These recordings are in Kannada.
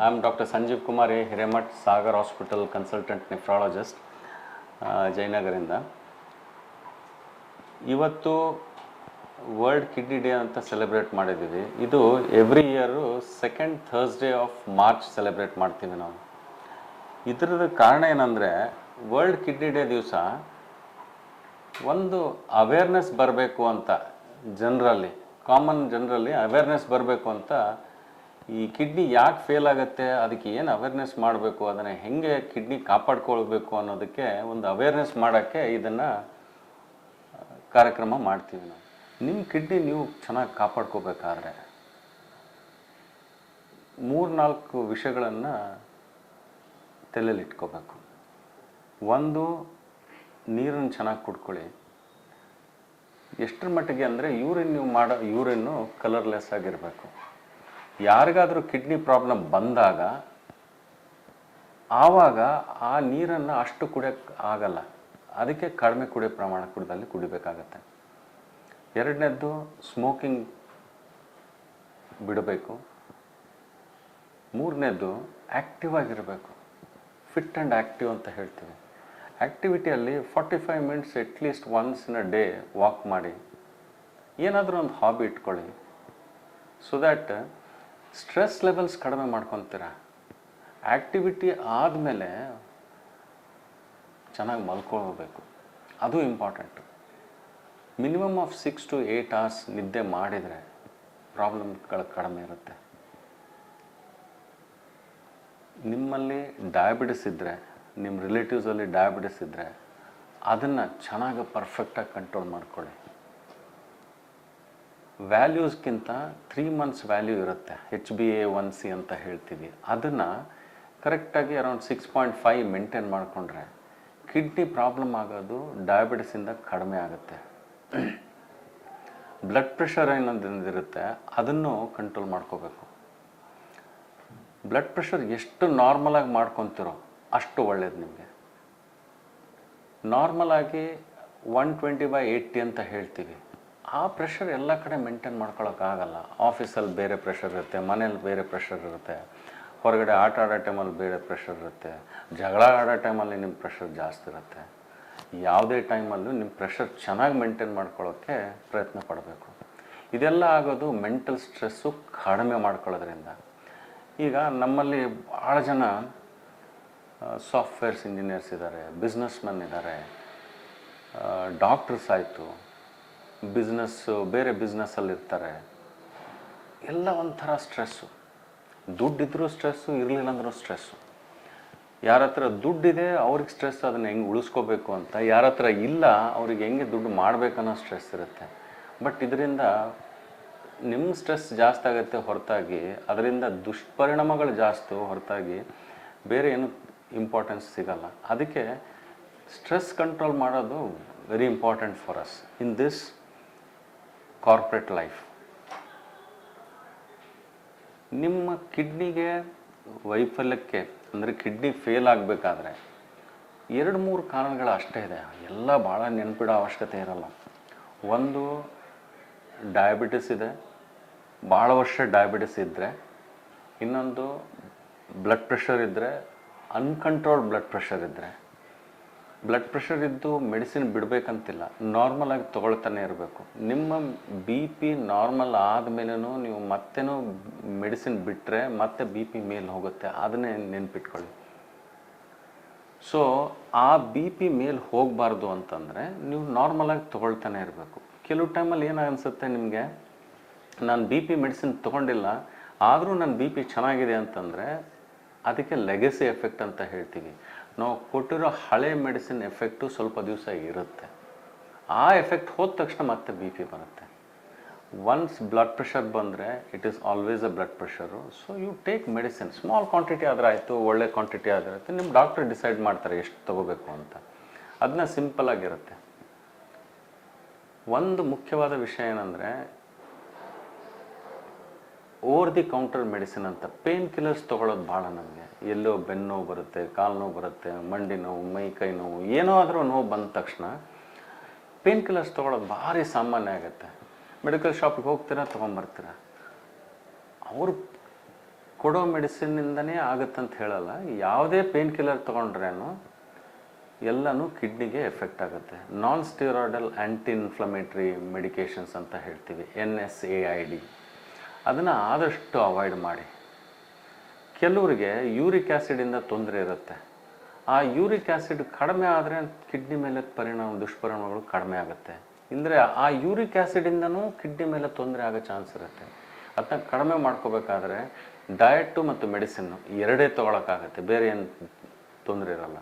I am doctor Sanjeev Kumar A Hiremath Sagar hospital consultant nephrologist ಜಯನಗರಿಂದ ಇವತ್ತು ವರ್ಲ್ಡ್ ಕಿಡ್ನಿ ಡೇ ಅಂತ ಸೆಲೆಬ್ರೇಟ್ ಮಾಡಿದ್ದೀವಿ. ಇದು every year second Thursday of March celebrate ಮಾಡ್ತೀವಿ ನಾವು. ಇದರದ ಕಾರಣ ಏನಂದರೆ ವರ್ಲ್ಡ್ ಕಿಡ್ನಿ ಡೇ ದಿವಸ ಒಂದು ಅವೇರ್ನೆಸ್ ಬರಬೇಕು ಅಂತ ಜನರಲ್ಲಿ ಕಾಮನ್ ಜನರಲ್ಲಿ ಅವೇರ್ನೆಸ್ ಬರಬೇಕು ಅಂತ ಈ ಕಿಡ್ನಿ ಯಾಕೆ ಫೇಲ್ ಆಗುತ್ತೆ, ಅದಕ್ಕೆ ಏನು ಅವೇರ್ನೆಸ್ ಮಾಡಬೇಕು, ಅದನ್ನು ಹೆಂಗೆ ಕಿಡ್ನಿ ಕಾಪಾಡ್ಕೊಳ್ಬೇಕು ಅನ್ನೋದಕ್ಕೆ ಒಂದು ಅವೇರ್ನೆಸ್ ಮಾಡೋಕ್ಕೆ ಇದನ್ನು ಕಾರ್ಯಕ್ರಮ ಮಾಡ್ತೀವಿ ನಾವು. ನಿಮ್ಮ ಕಿಡ್ನಿ ನೀವು ಚೆನ್ನಾಗಿ ಕಾಪಾಡ್ಕೋಬೇಕಾದ್ರೆ ಮೂರು ನಾಲ್ಕು ವಿಷಯಗಳನ್ನು ತಲೆಯಲ್ಲಿ ಇಟ್ಕೋಬೇಕು ಒಂದು, ನೀರನ್ನು ಚೆನ್ನಾಗಿ ಕುಡ್ಕೊಳ್ಳಿ. ಎಷ್ಟರ ಮಟ್ಟಿಗೆ ಅಂದರೆ ಯೂರಿನ್ ನೀವು ಮಾಡೋ, ಯೂರಿನ್ನು ಕಲರ್ಲೆಸ್ ಆಗಿರಬೇಕು. ಯಾರಿಗಾದರೂ ಕಿಡ್ನಿ ಪ್ರಾಬ್ಲಮ್ ಬಂದಾಗ ಆವಾಗ ಆ ನೀರನ್ನು ಅಷ್ಟು ಕುಡಿಯೋಕ್ಕೆ ಆಗಲ್ಲ. ಅದಕ್ಕೆ ಕಡಿಮೆ ಕುಡಿಯೋ ಪ್ರಮಾಣ ಕುಡಿದಲ್ಲಿ ಕುಡಿಬೇಕಾಗತ್ತೆ. ಎರಡನೇದ್ದು ಸ್ಮೋಕಿಂಗ್ ಬಿಡಬೇಕು. ಮೂರನೇದ್ದು ಆ್ಯಕ್ಟಿವ್ ಆಗಿರಬೇಕು ಫಿಟ್ ಆ್ಯಂಡ್ ಆ್ಯಕ್ಟಿವ್ ಅಂತ ಹೇಳ್ತೀವಿ. ಆ್ಯಕ್ಟಿವಿಟಿಯಲ್ಲಿ forty five minutes at least once in a day walk ಮಾಡಿ. ಏನಾದರೂ ಒಂದು ಹಾಬಿ ಇಟ್ಕೊಳ್ಳಿ. ಸೊ ದ್ಯಾಟ್ ಸ್ಟ್ರೆಸ್ ಲೆವೆಲ್ಸ್ ಕಡಿಮೆ ಮಾಡ್ಕೊತೀರ. ಆ್ಯಕ್ಟಿವಿಟಿ ಆದಮೇಲೆ ಚೆನ್ನಾಗಿ ಮಲ್ಕೊಳ್ಬೇಕು. ಅದು important minimum of six to eight hours ನಿದ್ದೆ ಮಾಡಿದರೆ ಪ್ರಾಬ್ಲಮ್ಗಳು ಕಡಿಮೆ ಇರುತ್ತೆ. ನಿಮ್ಮಲ್ಲಿ ಡಯಾಬಿಟಿಸ್ ಇದ್ದರೆ ನಿಮ್ಮ ರಿಲೇಟಿವ್ಸಲ್ಲಿ ಡಯಾಬಿಟಿಸ್ ಇದ್ದರೆ ಅದನ್ನು ಚೆನ್ನಾಗಿ ಪರ್ಫೆಕ್ಟಾಗಿ ಕಂಟ್ರೋಲ್ ಮಾಡ್ಕೊಳ್ಳಿ. ವ್ಯಾಲ್ಯೂಸ್ಗಿಂತ ತ್ರೀ ಮಂತ್ಸ್ ವ್ಯಾಲ್ಯೂ ಇರುತ್ತೆ. H B A one C ಅಂತ ಹೇಳ್ತೀವಿ. ಅದನ್ನು ಕರೆಕ್ಟಾಗಿ around six point five maintain ಮಾಡಿಕೊಂಡ್ರೆ ಕಿಡ್ನಿ ಪ್ರಾಬ್ಲಮ್ ಆಗೋದು ಡಯಾಬಿಟಿಸಿಂದ ಕಡಿಮೆ ಆಗುತ್ತೆ. ಬ್ಲಡ್ ಪ್ರೆಷರ್ ಏನೊಂದಿರುತ್ತೆ ಅದನ್ನು ಕಂಟ್ರೋಲ್ ಮಾಡ್ಕೋಬೇಕು. ಬ್ಲಡ್ ಪ್ರೆಷರ್ ಎಷ್ಟು ನಾರ್ಮಲಾಗಿ ಮಾಡ್ಕೊತಿರೋ ಅಷ್ಟು ಒಳ್ಳೇದು ನಿಮಗೆ. ನಾರ್ಮಲಾಗಿ ಒನ್ ಟ್ವೆಂಟಿ ಬೈ ಏಯ್ಟಿ ಅಂತ ಹೇಳ್ತೀವಿ. ಆ ಪ್ರೆಷರ್ ಎಲ್ಲ ಕಡೆ ಮೇಂಟೈನ್ ಮಾಡ್ಕೊಳ್ಳೋಕ್ಕಾಗಲ್ಲ ಆಫೀಸಲ್ಲಿ ಬೇರೆ ಪ್ರೆಷರ್ ಇರುತ್ತೆ ಮನೇಲಿ ಬೇರೆ ಪ್ರೆಷರ್ ಇರುತ್ತೆ. ಹೊರಗಡೆ ಆಟ ಆಡೋ ಟೈಮಲ್ಲಿ ಬೇರೆ ಪ್ರೆಷರ್ ಇರುತ್ತೆ. ಜಗಳ ಆಡೋ ಟೈಮಲ್ಲಿ ನಿಮ್ಮ ಪ್ರೆಷರ್ ಜಾಸ್ತಿ ಇರುತ್ತೆ. ಯಾವುದೇ ಟೈಮಲ್ಲೂ ನಿಮ್ಮ ಪ್ರೆಷರ್ ಚೆನ್ನಾಗಿ ಮೇಂಟೈನ್ ಮಾಡ್ಕೊಳ್ಳೋಕ್ಕೆ ಪ್ರಯತ್ನ ಪಡಬೇಕು. ಇದೆಲ್ಲ ಆಗೋದು ಮೆಂಟಲ್ ಸ್ಟ್ರೆಸ್ಸು ಕಡಿಮೆ ಮಾಡ್ಕೊಳ್ಳೋದ್ರಿಂದ. ಈಗ ನಮ್ಮಲ್ಲಿ ಭಾಳ ಜನ ಸಾಫ್ಟ್ವೇರ್ಸ್ ಇಂಜಿನಿಯರ್ಸ್ ಇದ್ದಾರೆ ಬಿಸ್ನೆಸ್ಮನ್ ಇದ್ದಾರೆ ಡಾಕ್ಟರ್ಸ್ ಆಯಿತು. ಬಿಸ್ನೆಸ್ಸು ಬೇರೆ ಬಿಸ್ನೆಸ್ಸಲ್ಲಿರ್ತಾರೆ ಎಲ್ಲ ಒಂಥರ ಸ್ಟ್ರೆಸ್ಸು ದುಡ್ಡಿದ್ರೂ ಸ್ಟ್ರೆಸ್ಸು ಇರಲಿಲ್ಲ ಅಂದ್ರೂ ಸ್ಟ್ರೆಸ್ಸು ಯಾರ ಹತ್ರ ದುಡ್ಡಿದೆ, ಅವ್ರಿಗೆ ಸ್ಟ್ರೆಸ್ ಅದನ್ನು ಹೆಂಗೆ ಉಳಿಸ್ಕೋಬೇಕು ಅಂತ. ಯಾರ ಹತ್ರ ಇಲ್ಲ, ಅವ್ರಿಗೆ ಹೆಂಗೆ ದುಡ್ಡು ಮಾಡಬೇಕನ್ನೋ ಸ್ಟ್ರೆಸ್ ಇರುತ್ತೆ. ಬಟ್ ಇದರಿಂದ ನಿಮ್ಮ ಸ್ಟ್ರೆಸ್ ಜಾಸ್ತಿ ಆಗುತ್ತೆ ಹೊರತಾಗಿ, ಅದರಿಂದ ದುಷ್ಪರಿಣಾಮಗಳು ಜಾಸ್ತಿ ಹೊರತಾಗಿ ಬೇರೆ ಏನು ಇಂಪಾರ್ಟೆನ್ಸ್ ಸಿಗಲ್ಲ. ಅದಕ್ಕೆ ಸ್ಟ್ರೆಸ್ ಕಂಟ್ರೋಲ್ ಮಾಡೋದು very important for us in this corporate life ನಿಮ್ಮ ಕಿಡ್ನಿಗೆ ವೈಫಲ್ಯಕ್ಕೆ, ಅಂದರೆ ಕಿಡ್ನಿ ಫೇಲ್ ಆಗಬೇಕಾದ್ರೆ ಎರಡು ಮೂರು ಕಾರಣಗಳು ಅಷ್ಟೇ ಇದೆ. ಎಲ್ಲ ಭಾಳ ನೆನಪಿಡೋ ಅವಶ್ಯಕತೆ ಇರಲ್ಲ. ಒಂದು ಡಯಾಬಿಟಿಸ್ ಇದೆ. ಭಾಳ ವರ್ಷ ಡಯಾಬಿಟಿಸ್ ಇದ್ದರೆ ಇನ್ನೊಂದು ಬ್ಲಡ್ ಪ್ರೆಷರ್ ಇದ್ದರೆ ಅನ್ಕಂಟ್ರೋಲ್ಡ್ ಬ್ಲಡ್ ಪ್ರೆಷರ್ ಇದ್ದರೆ ಬ್ಲಡ್ ಪ್ರೆಷರ್ ಇದ್ದು ಮೆಡಿಸಿನ್ ಬಿಡಬೇಕಂತಿಲ್ಲ. ನಾರ್ಮಲಾಗಿ ತೊಗೊಳ್ತಾನೆ ಇರಬೇಕು. ನಿಮ್ಮ ಬಿ ಪಿ ನಾರ್ಮಲ್ ಆದಮೇಲೂ ನೀವು ಮತ್ತೇನೂ ಮೆಡಿಸಿನ್ ಬಿಟ್ಟರೆ ಮತ್ತೆ ಬಿ ಪಿ ಮೇಲೆ ಹೋಗುತ್ತೆ. ಅದನ್ನೇ ನೆನ್ಪಿಟ್ಕೊಳ್ಳಿ. ಸೊ ಆ ಬಿ ಪಿ ಮೇಲೆ ಹೋಗಬಾರ್ದು ಅಂತಂದರೆ ನೀವು ನಾರ್ಮಲಾಗಿ ತೊಗೊಳ್ತಾನೆ ಇರಬೇಕು. ಕೆಲವು ಟೈಮಲ್ಲಿ ಏನಾಗನ್ಸುತ್ತೆ ನಿಮಗೆ? ನಾನು ಬಿ ಪಿ ಮೆಡಿಸಿನ್ ತೊಗೊಂಡಿಲ್ಲ. ಆದರೂ ನನ್ನ ಬಿ ಪಿ ಚೆನ್ನಾಗಿದೆ ಅಂತಂದರೆ ಅದಕ್ಕೆ ಲೆಗಸಿ ಎಫೆಕ್ಟ್ ಅಂತ ಹೇಳ್ತೀವಿ ನಾವು ಕೊಟ್ಟಿರೋ ಹಳೆ ಮೆಡಿಸಿನ್ ಎಫೆಕ್ಟು ಸ್ವಲ್ಪ ದಿವಸ ಇರುತ್ತೆ. ಆ ಎಫೆಕ್ಟ್ ಹೋದ ತಕ್ಷಣ ಮತ್ತೆ ಬಿ ಪಿ ಬರುತ್ತೆ. ಒನ್ಸ್ ಬ್ಲಡ್ ಪ್ರೆಷರ್ ಬಂದರೆ it is always a blood pressure so you take medicine small quantity ಆದರೆ ಆಯಿತು, ಒಳ್ಳೆ ಕ್ವಾಂಟಿಟಿ ಆದರೆ ಆಯಿತು. ನಿಮ್ಮ ಡಾಕ್ಟರ್ ಡಿಸೈಡ್ ಮಾಡ್ತಾರೆ ಎಷ್ಟು ತೊಗೋಬೇಕು ಅಂತ. ಅದನ್ನ ಸಿಂಪಲ್ ಆಗಿರುತ್ತೆ. ಒಂದು ಮುಖ್ಯವಾದ ವಿಷಯ ಏನಂದರೆ ಓವರ್ ದಿ ಕೌಂಟರ್ ಮೆಡಿಸಿನ್ ಅಂತ ಪೇನ್ ಕಿಲ್ಲರ್ಸ್ ತೊಗೊಳೋದು ಭಾಳ ನನಗೆ ಎಲ್ಲೋ ಬೆನ್ನು ನೋವು ಬರುತ್ತೆ, ಕಾಲು ನೋವು ಬರುತ್ತೆ, ಮಂಡಿ ನೋವು, ಮೈ ಕೈ ನೋವು, ಏನೋ ಆದರೂ ನೋವು ಬಂದ ತಕ್ಷಣ ಪೇನ್ ಕಿಲ್ಲರ್ಸ್ ತೊಗೊಳೋದು ಭಾರಿ ಸಾಮಾನ್ಯ ಆಗುತ್ತೆ. ಮೆಡಿಕಲ್ ಶಾಪಿಗೆ ಹೋಗ್ತೀರಾ, ತೊಗೊಂಬರ್ತೀರಾ? ಅವರು ಕೊಡೋ ಮೆಡಿಸಿನ್ನಿಂದನೇ ಆಗುತ್ತಂತ ಹೇಳಲ್ಲ. ಯಾವುದೇ ಪೇನ್ ಕಿಲ್ಲರ್ ತೊಗೊಂಡ್ರೇನು ಎಲ್ಲನೂ ಕಿಡ್ನಿಗೆ ಎಫೆಕ್ಟ್ ಆಗುತ್ತೆ. Non steroidal anti inflammatory medications ಅಂತ ಹೇಳ್ತೀವಿ, N S A I D. ಅದನ್ನು ಆದಷ್ಟು ಅವಾಯ್ಡ್ ಮಾಡಿ. ಕೆಲವರಿಗೆ ಯೂರಿಕ್ ಆ್ಯಸಿಡಿಂದ ತೊಂದರೆ ಇರುತ್ತೆ. ಆ ಯೂರಿಕ್ ಆ್ಯಸಿಡ್ ಕಡಿಮೆ ಆದರೆ ಕಿಡ್ನಿ ಮೇಲೆ ಪರಿಣಾಮ, ದುಷ್ಪರಿಣಾಮಗಳು ಕಡಿಮೆ ಆಗುತ್ತೆ. ಅಂದರೆ ಆ ಯೂರಿಕ್ ಆ್ಯಸಿಡಿಂದನೂ ಕಿಡ್ನಿ ಮೇಲೆ ತೊಂದರೆ ಆಗೋ ಚಾನ್ಸ್ ಇರುತ್ತೆ. ಅದನ್ನ ಕಡಿಮೆ ಮಾಡ್ಕೋಬೇಕಾದ್ರೆ ಡಯಟು ಮತ್ತು ಮೆಡಿಸಿನ್ನು ಎರಡೇ ತೊಗೊಳಕ್ಕಾಗತ್ತೆ. ಬೇರೆ ಏನು ತೊಂದರೆ ಇರಲ್ಲ.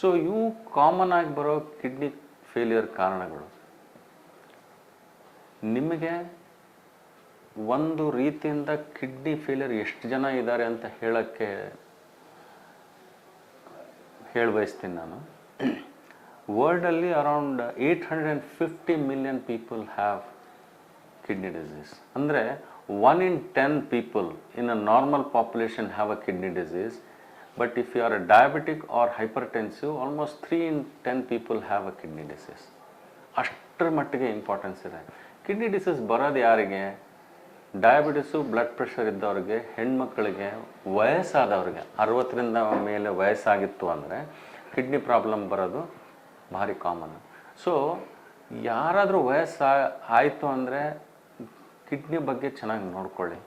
ಸೊ ಇವು ಕಾಮನ್ ಆಗಿ ಬರೋ ಕಿಡ್ನಿ ಫೇಲಿಯರ್ ಕಾರಣಗಳು. ನಿಮಗೆ ಒಂದು ರೀತಿಯಿಂದ ಕಿಡ್ನಿ ಫೇಲಿಯರ್ ಎಷ್ಟು ಜನ ಇದ್ದಾರೆ ಅಂತ ಹೇಳೋಕ್ಕೆ ಹೇಳಿ ಬಯಸ್ತೀನಿ ನಾನು. ವರ್ಲ್ಡಲ್ಲಿ around eight hundred and fifty million people have kidney disease ಅಂದರೆ one in ten people in a normal population have a kidney disease but if you are a diabetic or hypertensive almost three in ten people have a kidney disease ಅಷ್ಟರ ಮಟ್ಟಿಗೆ ಇಂಪಾರ್ಟೆನ್ಸ್ ಇದೆ. ಕಿಡ್ನಿ ಡಿಸೀಸ್ ಬರೋದು ಯಾರಿಗೆ? ಡಯಾಬಿಟಿಸು, ಬ್ಲಡ್ ಪ್ರೆಷರ್ ಇದ್ದವ್ರಿಗೆ ಹೆಣ್ಮಕ್ಳಿಗೆ ವಯಸ್ಸಾದವ್ರಿಗೆ, ಅರವತ್ತರಿಂದ ಮೇಲೆ ವಯಸ್ಸಾಗಿತ್ತು ಅಂದರೆ ಕಿಡ್ನಿ ಪ್ರಾಬ್ಲಮ್ ಬರೋದು ಭಾರಿ ಕಾಮನ್. ಸೊ ಯಾರಾದರೂ ವಯಸ್ಸು, ಆಯಿತು ಅಂದರೆ ಕಿಡ್ನಿ ಬಗ್ಗೆ ಚೆನ್ನಾಗಿ ನೋಡ್ಕೊಳ್ಳಿ.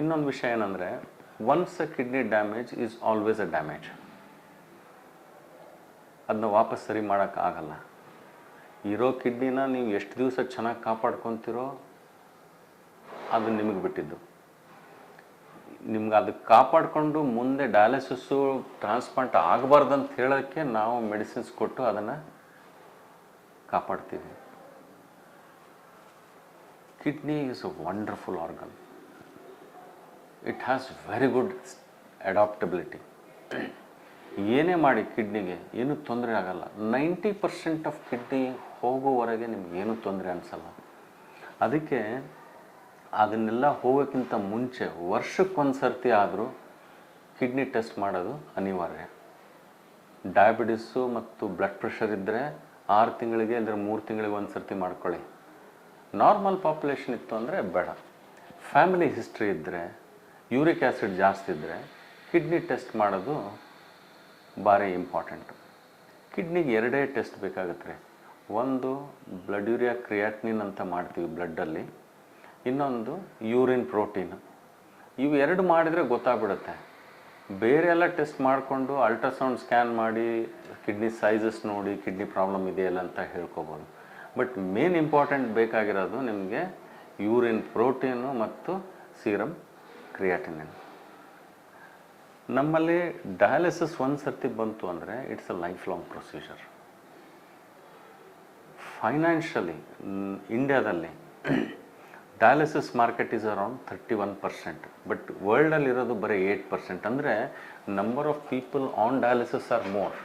ಇನ್ನೊಂದು ವಿಷಯ ಏನಂದರೆ once a kidney damage is always a damage ಅದನ್ನ ವಾಪಸ್ ಸರಿ ಮಾಡೋಕ್ಕಾಗಲ್ಲ ಇರೋ ಕಿಡ್ನಿನ ನೀವು ಎಷ್ಟು ದಿವಸ ಚೆನ್ನಾಗಿ ಕಾಪಾಡ್ಕೊತಿರೋ ಅದು ನಿಮಗೆ ಬಿಟ್ಟಿದ್ದು. ನಿಮ್ಗೆ ಅದಕ್ಕೆ ಕಾಪಾಡಿಕೊಂಡು ಮುಂದೆ ಡಯಾಲಿಸಿಸ್ಸು ಟ್ರಾನ್ಸ್ಪ್ಲಾಂಟ್ ಅಂತ ಹೇಳೋಕ್ಕೆ ನಾವು ಮೆಡಿಸಿನ್ಸ್ ಕೊಟ್ಟು ಅದನ್ನು ಕಾಪಾಡ್ತೀವಿ. Kidney is a wonderful organ it has very good adaptability ಏನೇ ಮಾಡಿ ಕಿಡ್ನಿಗೆ, ಏನೂ ತೊಂದರೆ ಆಗಲ್ಲ. ನೈಂಟಿ ಪರ್ಸೆಂಟ್ ಆಫ್ ಕಿಡ್ನಿ ಹೋಗೋವರೆಗೆ ನಿಮಗೇನು ತೊಂದರೆ ಅನಿಸಲ್ಲ. ಅದಕ್ಕೆ ಅದನ್ನೆಲ್ಲ ಹೋಗೋಕ್ಕಿಂತ ಮುಂಚೆ ವರ್ಷಕ್ಕೊಂದು ಸರ್ತಿ ಆದರೂ ಕಿಡ್ನಿ ಟೆಸ್ಟ್ ಮಾಡೋದು ಅನಿವಾರ್ಯ. ಡಯಾಬಿಟಿಸು ಮತ್ತು ಬ್ಲಡ್ ಪ್ರೆಷರ್ ಇದ್ದರೆ ಆರು ತಿಂಗಳಿಗೆ ಅಂದರೆ ಮೂರು ತಿಂಗಳಿಗೆ ಒಂದು ಸರ್ತಿ ಮಾಡ್ಕೊಳ್ಳಿ. ನಾರ್ಮಲ್ ಪಾಪ್ಯುಲೇಷನ್ ಇತ್ತು ಅಂದರೆ ಬೇಡ. ಫ್ಯಾಮಿಲಿ ಹಿಸ್ಟ್ರಿ ಇದ್ದರೆ ಯೂರಿಕ್ ಆ್ಯಸಿಡ್ ಜಾಸ್ತಿ ಇದ್ದರೆ ಕಿಡ್ನಿ ಟೆಸ್ಟ್ ಮಾಡೋದು ಭಾರಿ ಇಂಪಾರ್ಟೆಂಟು. ಕಿಡ್ನಿಗೆ ಎರಡೇ ಟೆಸ್ಟ್ ಬೇಕಾಗುತ್ತೆ ಒಂದು ಬ್ಲಡ್ ಯೂರಿಯಾ ಕ್ರಿಯಾಟ್ನಿನ್ ಅಂತ ಮಾಡ್ತೀವಿ ಬ್ಲಡ್ಡಲ್ಲಿ ಇನ್ನೊಂದು ಯೂರಿನ್ ಪ್ರೋಟೀನ್ ಇವು ಎರಡು ಮಾಡಿದರೆ ಗೊತ್ತಾಗ್ಬಿಡುತ್ತೆ. ಬೇರೆ ಎಲ್ಲ ಟೆಸ್ಟ್ ಮಾಡಿಕೊಂಡು ಅಲ್ಟ್ರಾಸೌಂಡ್ ಸ್ಕ್ಯಾನ್ ಮಾಡಿ ಕಿಡ್ನಿ ಸೈಜಸ್ ನೋಡಿ ಕಿಡ್ನಿ ಪ್ರಾಬ್ಲಮ್ ಇದೆಯಲ್ಲ ಅಂತ ಹೇಳ್ಕೊಬೋದು. ಬಟ್ ಮೇನ್ ಇಂಪಾರ್ಟೆಂಟ್ ಬೇಕಾಗಿರೋದು ನಿಮಗೆ ಯೂರಿನ್ ಪ್ರೋಟೀನು ಮತ್ತು ಸೀರಮ್ ಕ್ರಿಯಾಟಿನಿನ್ ನಮ್ಮಲ್ಲಿ ಡಯಾಲಿಸಿಸ್ ಒಂದು ಸರ್ತಿ ಬಂತು ಅಂದರೆ it's a life long procedure financially ಇಂಡ್ಯಾದಲ್ಲಿ dialysis market is around thirty one percent but ವರ್ಲ್ಡಲ್ಲಿ ಇರೋದು ಬರೀ ಏಯ್ಟ್ ಪರ್ಸೆಂಟ್ ಅಂದರೆ number of people on dialysis are more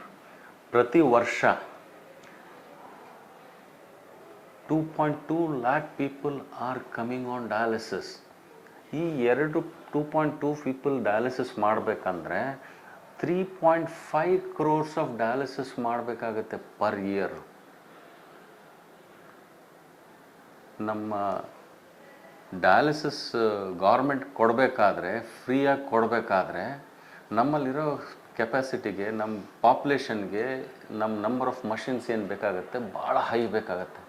ಪ್ರತಿ ವರ್ಷ two point two lakh people are coming on dialysis ಈ ಎರಡು two point two people dialysis ಮಾಡಬೇಕಂದ್ರೆ three point five crores of dialysis ಮಾಡಬೇಕಾಗತ್ತೆ ಪರ್ ಇಯರ್ ನಮ್ಮ ಡಯಾಲಿಸಿಸ್ ಗೌರ್ಮೆಂಟ್ ಕೊಡಬೇಕಾದ್ರೆ ಫ್ರೀಯಾಗಿ ಕೊಡಬೇಕಾದ್ರೆ, ನಮ್ಮಲ್ಲಿರೋ ಕೆಪಾಸಿಟಿಗೆ ನಮ್ಮ ಪಾಪ್ಯುಲೇಷನ್ಗೆ ನಮ್ಮ ನಂಬರ್ ಆಫ್ ಮಷಿನ್ಸ್ ಏನು ಬೇಕಾಗುತ್ತೆ, ಭಾಳ ಹೈ ಬೇಕಾಗತ್ತೆ.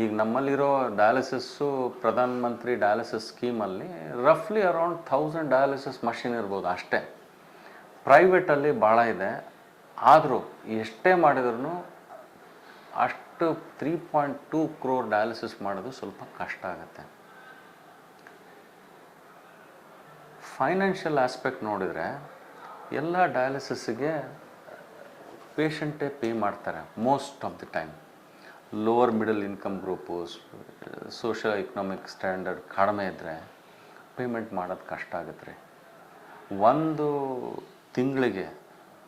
ಈಗ ನಮ್ಮಲ್ಲಿರೋ ಡಯಾಲಿಸಿಸ್ಸು ಪ್ರಧಾನ ಮಂತ್ರಿ ಡಯಾಲಿಸಿಸ್ ಸ್ಕೀಮಲ್ಲಿ ರಫ್ಲಿ ಅರೌಂಡ್ ಥೌಸಂಡ್ ಡಯಾಲಿಸಿಸ್ ಮಷಿನ್ ಇರ್ಬೋದು ಅಷ್ಟೇ. ಪ್ರೈವೇಟಲ್ಲಿ ಭಾಳ ಇದೆ. ಆದರೂ ಎಷ್ಟೇ ಮಾಡಿದ್ರೂ ಅಷ್ಟು three point two crore dialysis ಮಾಡೋದು ಸ್ವಲ್ಪ ಕಷ್ಟ ಆಗುತ್ತೆ. ಫೈನಾನ್ಷಿಯಲ್ ಆಸ್ಪೆಕ್ಟ್ ನೋಡಿದರೆ ಎಲ್ಲ ಡಯಾಲಿಸಿಸ್ಗೆ ಪೇಷಂಟೇ ಪೇ ಮಾಡ್ತಾರೆ most of the time lower middle income group social economic standard ಕಡಿಮೆ ಇದ್ದರೆ ಪೇಮೆಂಟ್ ಮಾಡೋದು ಕಷ್ಟ ಆಗುತ್ತೆ ರೀ. ಒಂದು ತಿಂಗಳಿಗೆ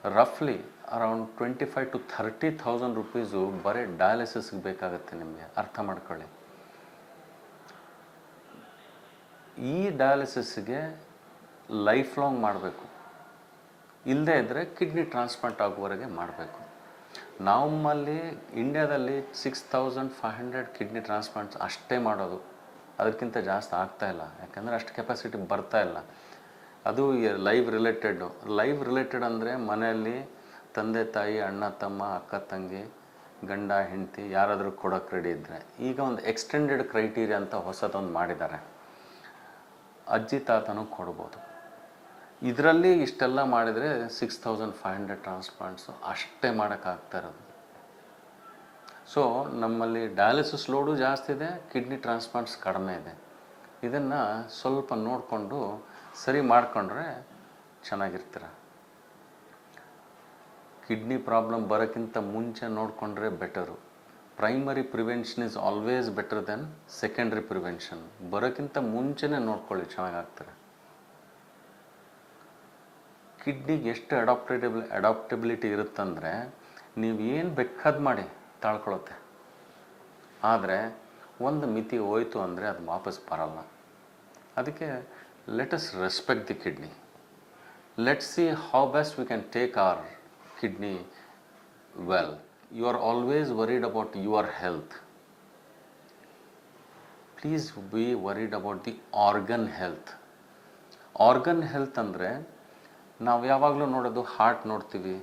ರಫ್ಲಿ around twenty five to thirty thousand rupees ಬರೀ ಡಯಾಲಿಸಿಸ್ಗೆ ಬೇಕಾಗುತ್ತೆ ನಿಮಗೆ. ಅರ್ಥ ಮಾಡ್ಕೊಳ್ಳಿ. ಈ ಡಯಾಲಿಸಿಸ್ಗೆ ಲೈಫ್ ಲಾಂಗ್ ಮಾಡಬೇಕು. ಇಲ್ಲದೇ ಇದ್ದರೆ ಕಿಡ್ನಿ ಟ್ರಾನ್ಸ್ಪ್ಲಾಂಟ್ ಆಗುವವರೆಗೆ ಮಾಡಬೇಕು. ನಮ್ಮಲ್ಲಿ ಇಂಡ್ಯಾದಲ್ಲಿ six thousand five hundred kidney transplants ಅಷ್ಟೇ ಮಾಡೋದು. ಅದಕ್ಕಿಂತ ಜಾಸ್ತಿ ಆಗ್ತಾಯಿಲ್ಲ ಯಾಕಂದರೆ ಅಷ್ಟು ಕೆಪಾಸಿಟಿ ಬರ್ತಾ ಇಲ್ಲ. ಅದು ಲೈವ್ ರಿಲೇಟೆಡು ಲೈವ್ ರಿಲೇಟೆಡ್ ಅಂದರೆ ಮನೆಯಲ್ಲಿ ತಂದೆ, ತಾಯಿ, ಅಣ್ಣ, ತಮ್ಮ, ಅಕ್ಕ, ತಂಗಿ, ಗಂಡ, ಹೆಂಡತಿ ಯಾರಾದರೂ ಕೊಡೋಕ್ಕೆ ರೆಡಿ ಇದ್ದರೆ ಈಗ ಒಂದು ಎಕ್ಸ್ಟೆಂಡೆಡ್ ಕ್ರೈಟೀರಿಯಾ ಅಂತ ಹೊಸದೊಂದು ಮಾಡಿದ್ದಾರೆ. ಅಜ್ಜಿ, ತಾತನೂ ಕೊಡ್ಬೋದು. ಇದರಲ್ಲಿ ಇಷ್ಟೆಲ್ಲ ಮಾಡಿದರೆ six thousand five hundred transplants ಅಷ್ಟೇ ಮಾಡೋಕ್ಕಾಗ್ತಾ ಇರೋದು. ಸೊ ನಮ್ಮಲ್ಲಿ ಡಯಾಲಿಸಿಸ್ ಲೋಡು ಜಾಸ್ತಿ ಇದೆ ಕಿಡ್ನಿ ಟ್ರಾನ್ಸ್ಪ್ಲಾಂಟ್ಸ್ ಕಡಿಮೆ ಇದೆ. ಇದನ್ನು ಸ್ವಲ್ಪ ನೋಡಿಕೊಂಡು ಸರಿ ಮಾಡಿಕೊಂಡ್ರೆ ಚೆನ್ನಾಗಿರ್ತೀರ? ಕಿಡ್ನಿ ಪ್ರಾಬ್ಲಮ್ ಬರೋಕ್ಕಿಂತ ಮುಂಚೆ ನೋಡಿಕೊಂಡ್ರೆ better primary prevention is always better than secondary prevention ಬರೋಕ್ಕಿಂತ ಮುಂಚೆನೇ ನೋಡ್ಕೊಳ್ಳಿ ಚೆನ್ನಾಗಾಗ್ತಾರೆ ಕಿಡ್ನಿಗೆ ಎಷ್ಟು ಅಡಾಪ್ಟೇಬಲ್ ಅಡಾಪ್ಟೆಬಿಲಿಟಿ ಇರುತ್ತಂದರೆ ನೀವು ಏನು ಬೇಕಾದ್ ಮಾಡಿ ತಾಳ್ಕೊಳುತ್ತೆ. ಆದರೆ ಒಂದು ಮಿತಿ ಹೋಯ್ತು ಅಂದರೆ ಅದು ವಾಪಸ್ ಬರಲ್ಲ. ಅದಕ್ಕೆ let's respect the kidney let see how best we can take our kidney well you are always worried about your health please be worried about the organ health organ health ಅಂದರೆ ನಾವು ಯಾವಾಗಲೂ ನೋಡೋದು ಹಾರ್ಟ್ ನೋಡ್ತೀವಿ.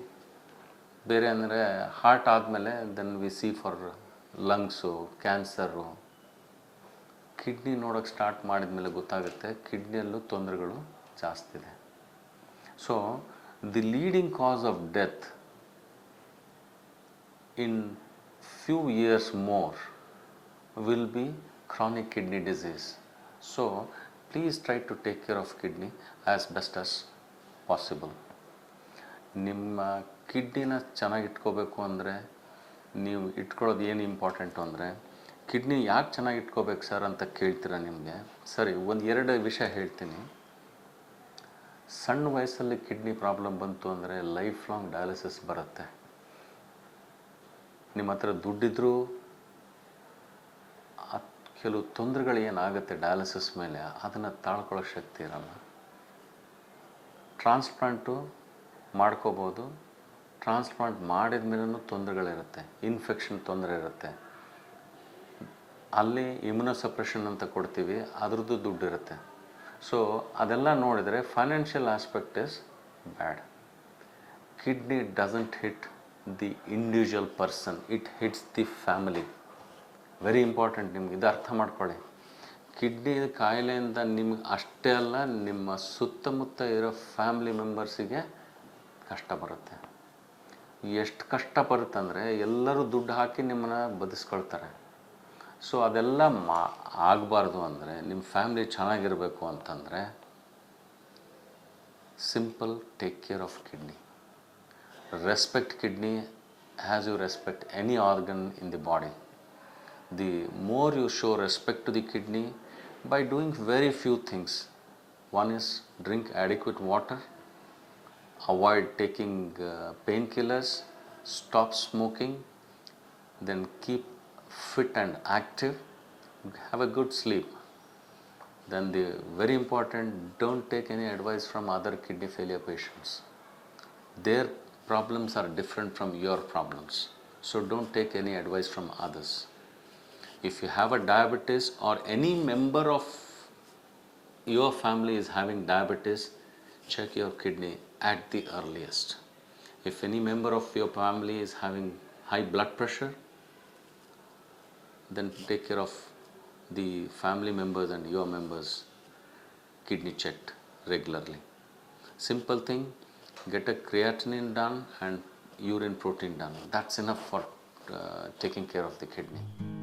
ಬೇರೆ ಅಂದರೆ ಹಾರ್ಟ್ ಆದಮೇಲೆ then we see for lungs cancer kidney ನೋಡೋಕ್ಕೆ ಸ್ಟಾರ್ಟ್ ಮಾಡಿದ ಮೇಲೆ ಗೊತ್ತಾಗುತ್ತೆ ಕಿಡ್ನಿಯಲ್ಲೂ ತೊಂದರೆಗಳು ಜಾಸ್ತಿ ಇದೆ. So the leading cause of death in few years more will be chronic kidney disease. So, please try to take care of kidney as best as possible. ನಿಮ್ಮ ಕಿಡ್ನಿನ ಚೆನ್ನಾಗಿಟ್ಕೋಬೇಕು ಅಂದರೆ, ನೀವು ಇಟ್ಕೊಳ್ಳೋದು ಏನು ಇಂಪಾರ್ಟೆಂಟು ಅಂದರೆ ಕಿಡ್ನಿ ಯಾಕೆ ಚೆನ್ನಾಗಿ ಇಟ್ಕೋಬೇಕು ಸರ್ ಅಂತ ಕೇಳ್ತೀರಾ ನಿಮಗೆ ಸರಿ, ಒಂದು ಎರಡು ವಿಷಯ ಹೇಳ್ತೀನಿ ಸಣ್ಣ ವಯಸ್ಸಲ್ಲಿ ಕಿಡ್ನಿ ಪ್ರಾಬ್ಲಮ್ ಬಂತು ಅಂದರೆ ಲೈಫ್ ಲಾಂಗ್ ಡಯಾಲಿಸಿಸ್ ಬರುತ್ತೆ. ನಿಮ್ಮ ಹತ್ರ ಆ ಕೆಲವು ತೊಂದರೆಗಳು ಏನಾಗುತ್ತೆ ಡಯಾಲಿಸಿಸ್ ಮೇಲೆ, ಅದನ್ನು ತಾಳ್ಕೊಳ್ಳೋ ಶಕ್ತಿ ಇರಲ್ಲ. ಟ್ರಾನ್ಸ್ಪ್ಲಾಂಟು ಮಾಡ್ಕೋಬೋದು. ಟ್ರಾನ್ಸ್ಪ್ಲಾಂಟ್ ಮಾಡಿದ ಮೇಲೂ ತೊಂದರೆಗಳಿರುತ್ತೆ, ಇನ್ಫೆಕ್ಷನ್ ತೊಂದರೆ ಇರುತ್ತೆ. ಅಲ್ಲಿ ಇಮ್ಯುನೋಸಪ್ರೆಷನ್ ಅಂತ ಕೊಡ್ತೀವಿ, ಅದರದ್ದು ದುಡ್ಡು ಇರುತ್ತೆ ಸೊ ಅದೆಲ್ಲ ನೋಡಿದರೆ financial aspect is bad kidney doesn't hit the individual person it hits the family very important ನಿಮ್ಗೆ, ಇದು ಅರ್ಥ ಮಾಡ್ಕೊಳ್ಳಿ. ಕಿಡ್ನಿ ಕಾಯಿಲೆಯಿಂದ ನಿಮ್ಗೆ ಅಷ್ಟೇ ಅಲ್ಲ, ನಿಮ್ಮ ಸುತ್ತಮುತ್ತ ಇರೋ ಫ್ಯಾಮಿಲಿ ಮೆಂಬರ್ಸಿಗೆ ಕಷ್ಟ ಬರುತ್ತೆ. ಎಷ್ಟು ಕಷ್ಟ ಬರುತ್ತಂದರೆ ಎಲ್ಲರೂ ದುಡ್ಡು ಹಾಕಿ ನಿಮ್ಮನ್ನ ಬದುಸ್ಕೊಳ್ತಾರೆ. ಸೊ ಅದೆಲ್ಲ ಮಾ ಆಗಬಾರ್ದು ಅಂದರೆ ನಿಮ್ಮ ಫ್ಯಾಮಿಲಿ ಚೆನ್ನಾಗಿರಬೇಕು ಅಂತಂದರೆ simple take care of kidney respect kidney as you respect any organ in the body. The more you show respect to the kidney by doing very few things. One is drink adequate water, avoid taking uh, painkillers, stop smoking, then keep fit and active, have a good sleep. Then the very important don't take any advice from other kidney failure patients their problems are different from your problems. So don't take any advice from others. If you have a diabetes or any member of your family is having diabetes, check your kidney at the earliest. If any member of your family is having high blood pressure, then take care of the family members and your members kidney checked regularly. Simple thing get a creatinine done and urine protein done. That's enough for uh, taking care of the kidney.